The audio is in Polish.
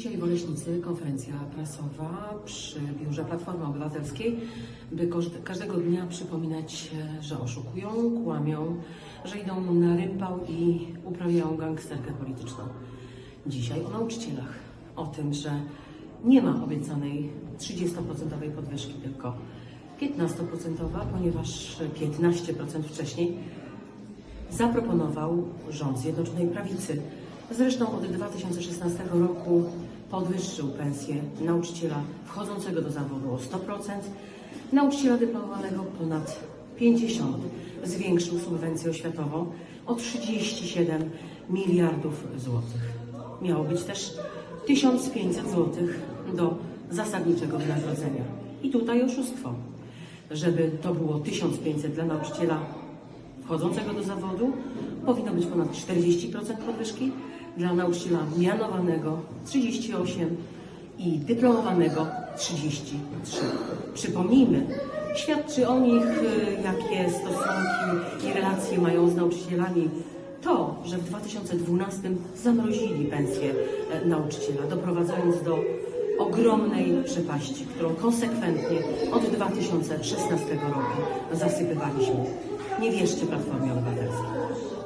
Dzisiaj w Oleśnicy konferencja prasowa przy biurze Platformy Obywatelskiej, by każdego dnia przypominać, e, że oszukują, kłamią, że idą na rympał i uprawiają gangsterkę polityczną. Dzisiaj o nauczycielach, o tym, że nie ma obiecanej 30% podwyżki, tylko 15%, ponieważ 15% wcześniej zaproponował rząd Zjednoczonej Prawicy. Zresztą od 2016 roku podwyższył pensję nauczyciela wchodzącego do zawodu o 100%, nauczyciela dyplomowanego ponad 50%, zwiększył subwencję oświatową o 37 miliardów złotych. Miało być też 1500 złotych do zasadniczego wynagrodzenia. I tutaj oszustwo. Żeby to było 1500 dla nauczyciela wchodzącego do zawodu powinno być ponad 40% podwyżki, dla nauczyciela mianowanego 38 i dyplomowanego 33. Przypomnijmy, świadczy o nich, y, jakie stosunki i relacje mają z nauczycielami to, że w 2012 zamrozili pensję e, nauczyciela, doprowadzając do ogromnej przepaści, którą konsekwentnie od 2016 roku zasypywaliśmy. Nie wierzcie Platformie Obywatelskiej.